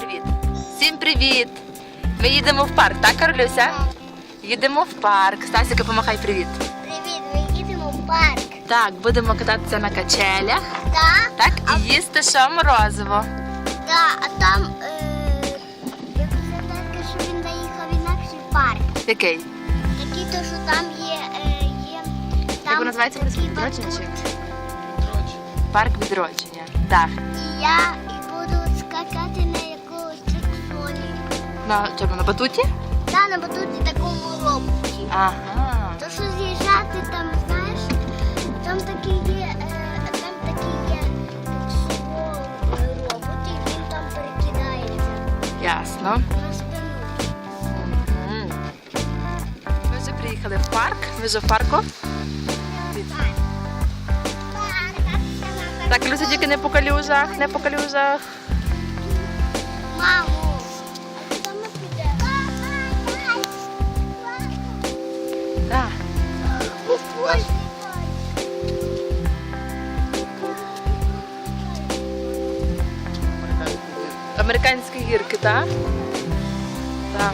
привіт. Всім привіт. Ми їдемо в парк, так, Карлюся? Їдемо в парк. Стасіка, помахай привіт. Привіт, ми їдемо в парк. Так, будемо кататися на качелях, Так? так, і їсти що морозиво. Так, а там е, я пам'ятаю, що він доїхав інакший парк. Який? Такий, то, що там є. Е, є там воно називається? такий Відродження батут. Парк відродження. Так. І я На чому на батуті? Та на батуті такому роботі. Ага. То, що з'їжджати там, знаєш, там такі є, е, там такі є всього робот, і він там перекидається Ясно. на спину. Мгм. Ми вже приїхали в парк. Ми вже в парку. Так, Люся, тільки не по калюжах, не по калюжах. Мамо, гірки, так? Так.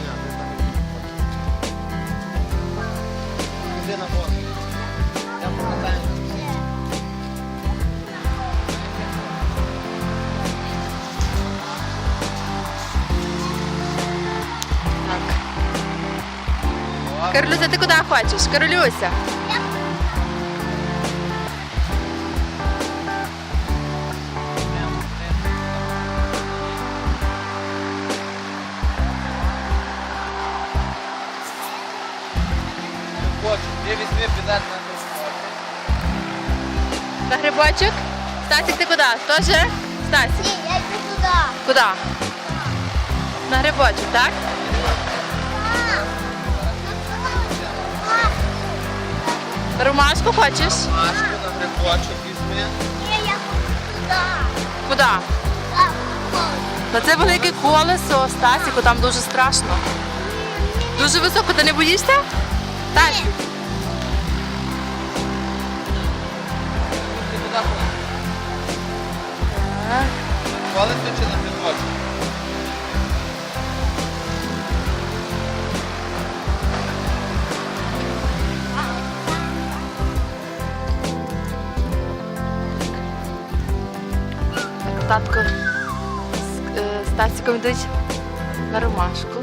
Так. Каролюся, ти куди хочеш? Каролюся. На грибочок? Стасік, ти куди? Тоже? Стасік. Ні, я йду туди. Куди? На грибочок, так? Ромашку хочеш? Машку на грибочок візьми. Ні, я хочу туди. Куди? На це велике колесо, Стасіку, там дуже страшно. Дуже високо, ти не боїшся? Так. Так. Колесо чи на грибочок? Татко з е, Стасіком йдуть на ромашку.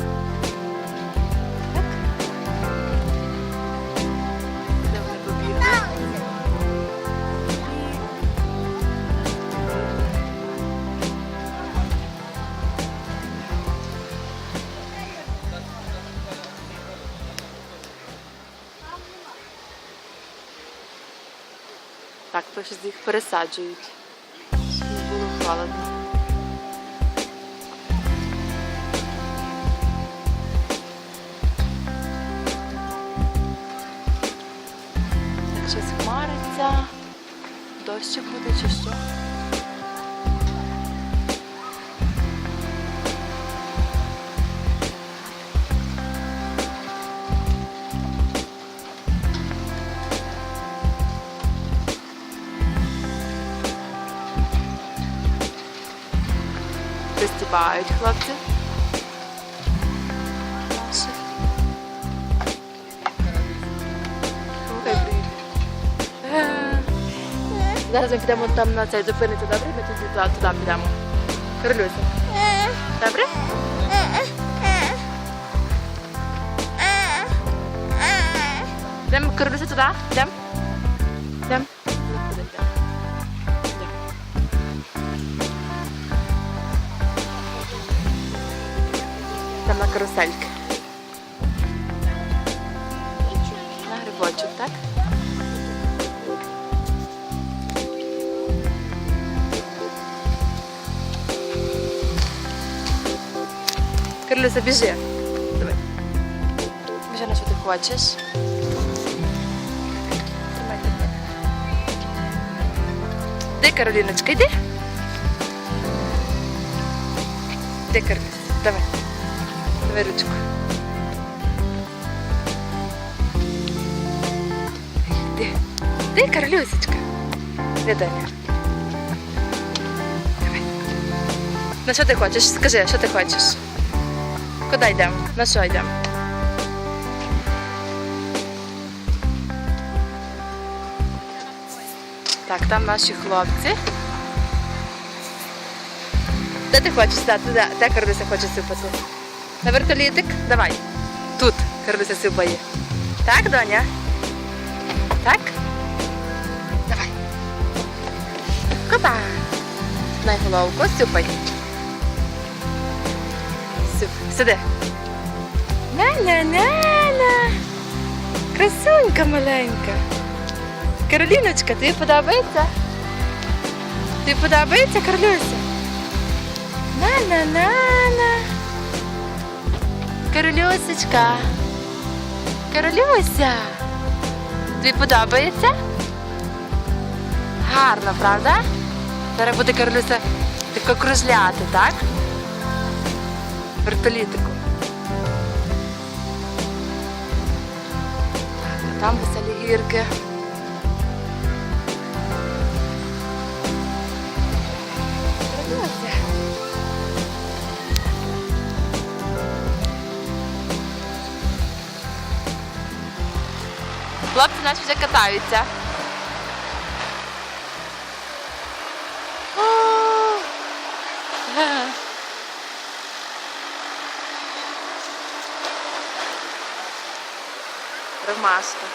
Так, їх пересаджують. Щоб було холодно. Так щось хмариться. Дощик буде чи що? Приступають хлопці. Е. Зараз ми підемо там на цей зупинити, добре? Ми туди, туди підемо. Королюся. Добре? Йдемо, Королюся, туди? Йдемо? Йдемо? На карусельки. На грибочок, так? Карлюса, біжи. Давай. Біжи, на що ти хочеш. Де Кароліночка, йди. Де Карлюса? Давай. Давай ручку. Де? Де Карлюсечка? Даня? Давай. На що ти хочеш? Скажи, що ти хочеш? Куди йдемо? На що йдемо? Так, там наші хлопці. Де ти хочеш стати? Де, де Карлися хоче сипати? На вертолітик? Давай. Тут Карлися сипає. Так, доня? Так? Давай. Копа. На головку, сюпай. Сюп. Сиди. На-на-на-на. Красунька маленька. Кароліночка, тобі подобається? Тобі подобається, Карлюся? На-на-на-на. Каролюсечка. Каролюся. Тобі подобається? Гарно, правда? Зараз буде Карлюся тако кружляти, так? Вертолітику. Так, а там веселі гірки. Хлопці наші вже катаються. Ромашка.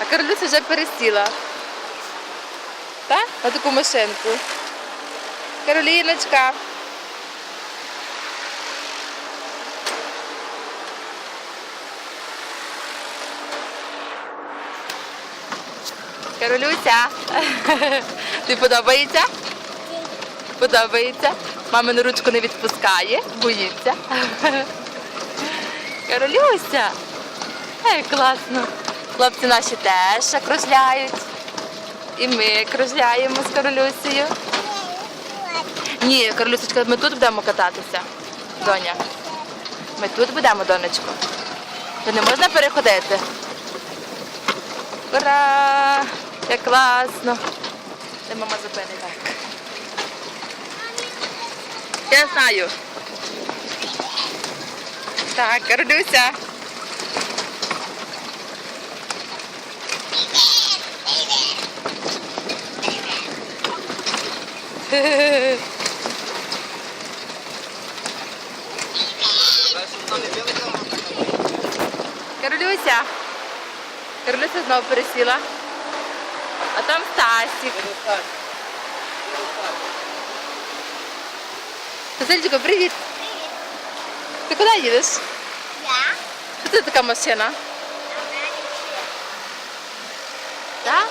А Карлюся вже пересіла. Так? На таку машинку. Кароліночка. Каролюся. Тобі подобається? Подобається. Мамину ручку не відпускає, боїться. Каролюся. Ей, класно. Хлопці наші теж кружляють. І ми кружляємо з Каролюсею. Ні, Каролюсечка, ми тут будемо кататися. Доня. Ми тут будемо, донечко. То не можна переходити. Ура! Як класно! Де мама зупинить так. Я знаю. Так, там. Карлюся. Карлюся знову пересіла. А там Стасік. Перестань. Васильчико, привіт. Ти куди їдеш? Я? Що це така машина? Так?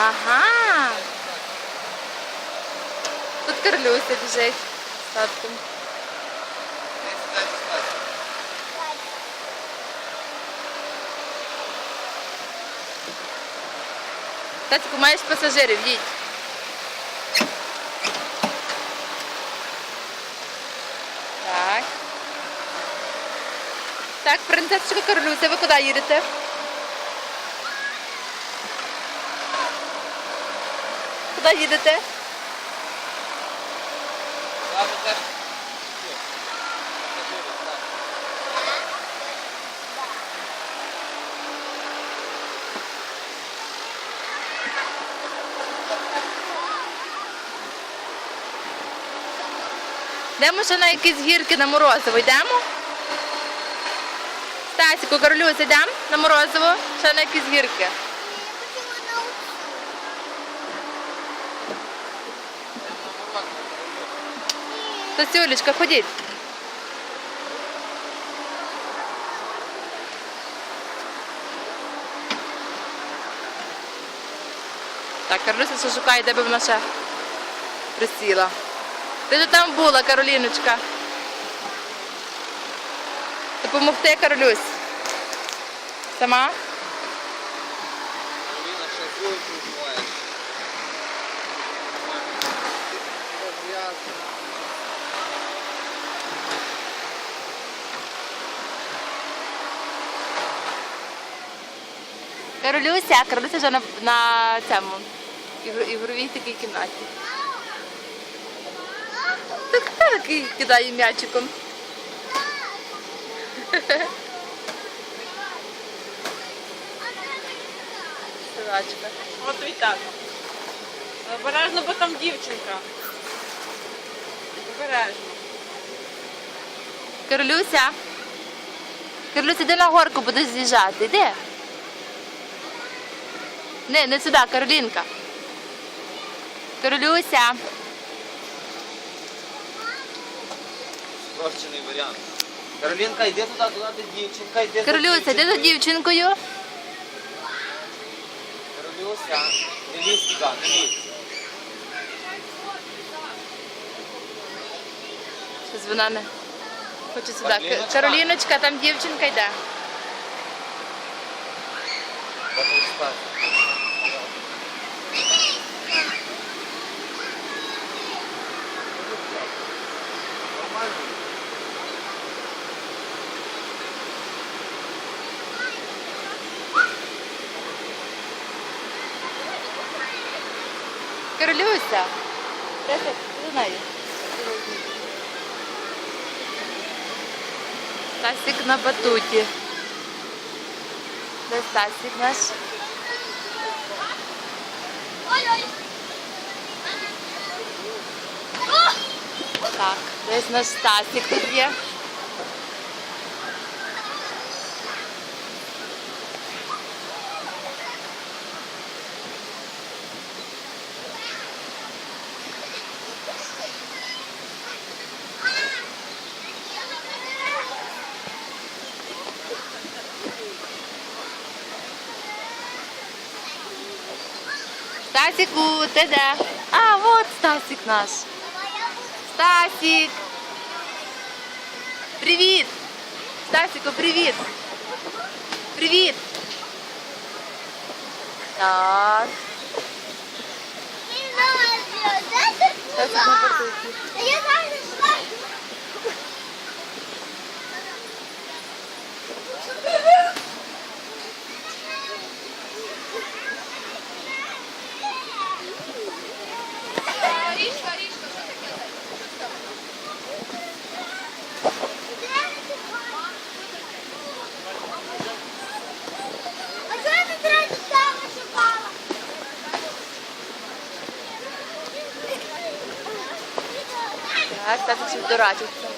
Ага. Тут Карлюся біжить з Татку, маєш пасажирів, їдь. Так. Так, принцесочка Карлюся, ви куди їдете? Куди їдете? Ладно, теж. Все. Це буде, так. Йдемо ще на якісь гірки на Морозиво, йдемо? Стасіку, Карлюся, йдемо на Морозиво, ще на якісь гірки. Тосюлечка, ходіть. Так, Карлюся ще шукає, де би вона ще присіла. Ти ж там була, Кароліночка. Допомогти, Каролюсь. Сама? Кароліна буває. Грязно. Каролюся, Каролюся вже на, на цьому. ігр- ігровій такій кімнаті. Такий кидає м'ячиком? Сирачка. От і так. Обережно, бо там дівчинка. Обережно. Кирлюся. Кирлюся, іди на горку будеш з'їжджати. Іди. Не, не сюди, Каролінка. Кирлюся. Спрощений варіант. Каролінка, йди туди, туди ти дівчинка, йди за Кирлюся, йди за дівчинкою. Каролюся, не лізь туди, не лізь. Щось вона не хоче сюди. Кароліночка. Кароліночка, там дівчинка йде. Та. Нею. Стасик на батуті. Де Стасик наш? Ой-ой. Так, десь наш Стасик тут є. Стасику, ти де? А, от Стасик наш. Стасик! Привіт! Стасику, привіт! Привіт! Так. Стасик на батуті. Я зараз А Так, Стасик щось дурачиться.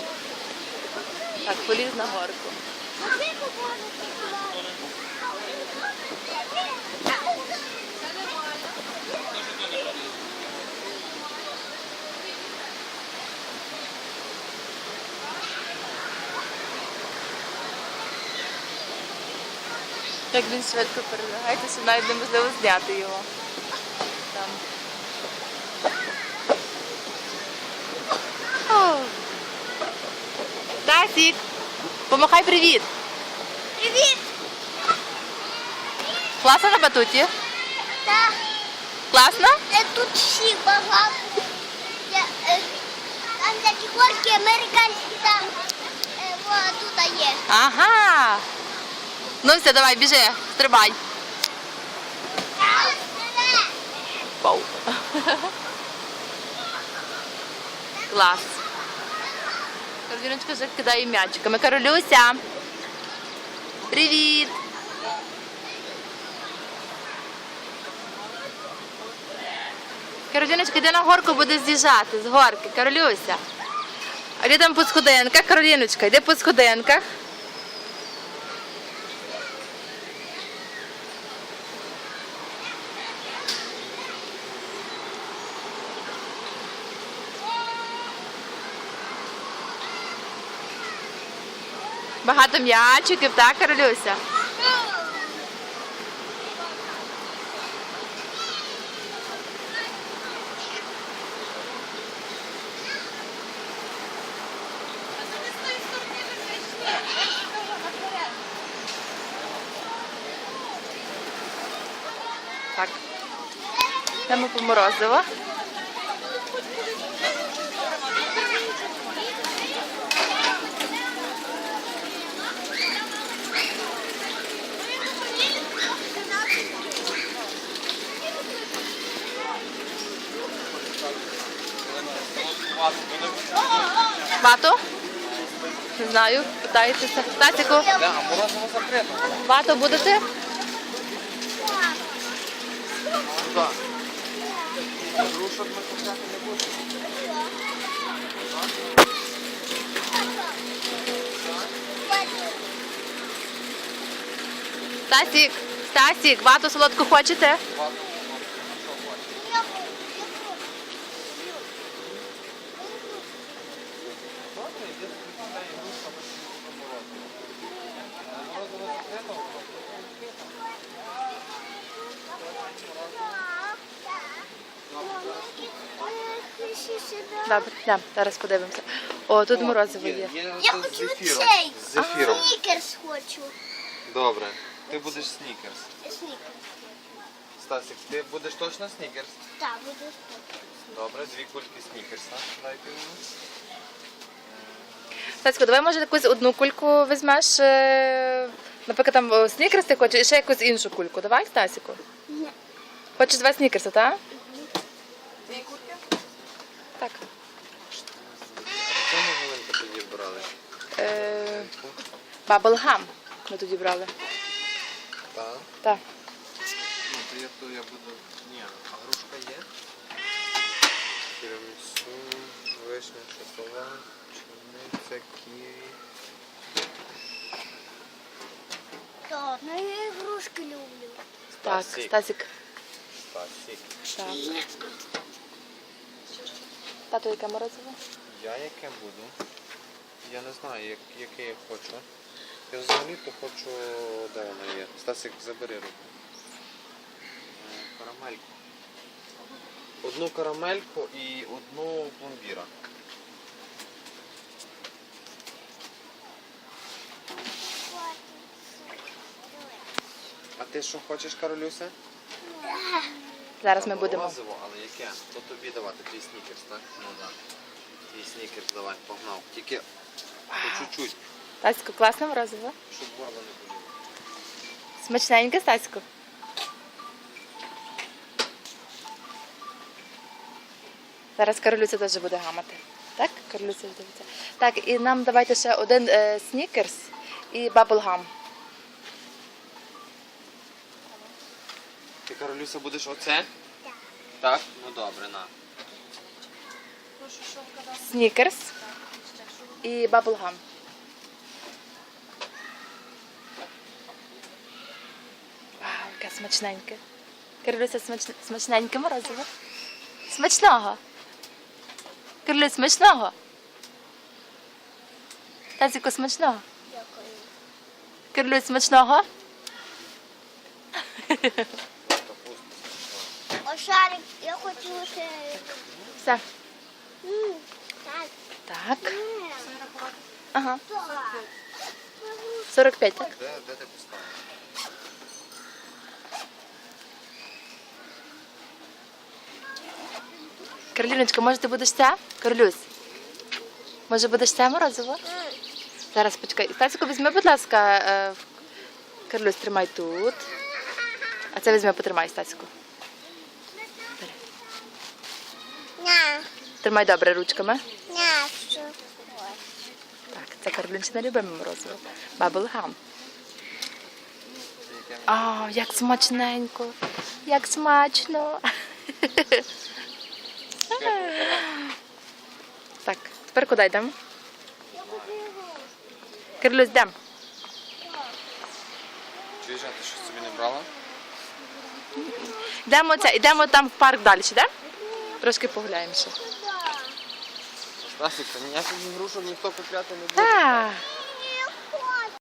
Так, поліз на горку. Як він швидко передягається, що навіть неможливо зняти його. Там. О. Стасік, помахай привіт. Привіт! Класно на батуті? Так, Класно? е, тут всіх багато. Е, Там такі горки американські там. е, тут є. Ага. Ну все, давай, біжи, стрибай. Пау. Клас. Кароліночка вже кидає м'ячиками. Каролюся. Привіт. Кароліночка, йди на горку, буде з'їжджати з горки. Каролюся. А де там по сходинках? Кароліночка, йди по сходинках. Багато м'ячиків, так, Каролюся? Так. Йдемо по морозиво. Вату? Не знаю, питаєтеся. Закрито. вату будете? Стасік, Стасік, вату солодку хочете? Добре, йди купляй грушку, а потім купимо морозиво. Морозиво закрито, Добре, йдемо, зараз подивимося. О, тут морозиво є. Є Я хочу цей. З зефіром. Снікерс хочу. Добре. Ти будеш снікерс. Снікерс. Стасик, ти будеш точно снікерс? Так, буду снікерс. Добре, дві кульки снікерса. Дайте мені. Стасіку, давай може якусь одну кульку візьмеш. е, Наприклад, там снікерс ти хочеш і ще якусь іншу кульку. Давай, Стасіку. Ні. Хочеш два снікерси, так? Так. Що ми Галинка тоді брали? Е, Баблгам ми тоді брали. Так. Так. Ну, то я, то я буду... Ні, а грушка є? Тірамісу, вишня, шоколад, чорниця, ківі. Так, ну я ігрушки люблю. Так, Стасік. Стасік. Стасик. Так. Тато, яке морозиво? Я яке буду? Я не знаю, як, яке я хочу. Я взагалі то хочу... Де вона є? Стасик, забери руку. Е, Карамельку. Одну карамельку і одну пломбіра. А ти що хочеш, Каролюся? Зараз ми будемо. Морозиво, але яке? То тобі давати твій снікерс, так? Ну так. Твій снікерс давай, погнав. Тільки чуть-чуть, Стасіку, класне морозиво. щоб горло не боліло. Смачненьке, Стасіку. Зараз Каролюця теж буде гамати. Так? Каролюця дивиться. Так, і нам давайте ще один е, снікерс і баблгам. Ти, Каролюся, будеш оце? Так. Так? Ну добре, на. Снікерс і баблгам. Вау, яке смачненьке. Каролюся, смач... смачненьке морозиво. Смачного. Каролюсь, смачного. Тазіку, смачного. Дякую. Каролюсь, смачного. О, шарик, я хочу ще... Все. Так. Так. Ага. так. 45, так? Де, де ти поставив? Кароліночка, може ти будеш це? Каролюсь. Може будеш це морозиво? Зараз почекай. Стасику, візьми, будь ласка, е, Карлюсь, тримай тут. А це візьми, потримай, Стасику. Тримай добре ручками. Це Карлюнчина любиме морозиво. Баблгам. А, як смачненько. Як смачно. Так, тепер куди йдемо? Карлюсь, йдемо. Чуєш, а ти щось собі не брала? Йдемо, це, йдемо там в парк далі, де? Трошки погуляємо та ніяких ігрушок ніхто купляти не буде.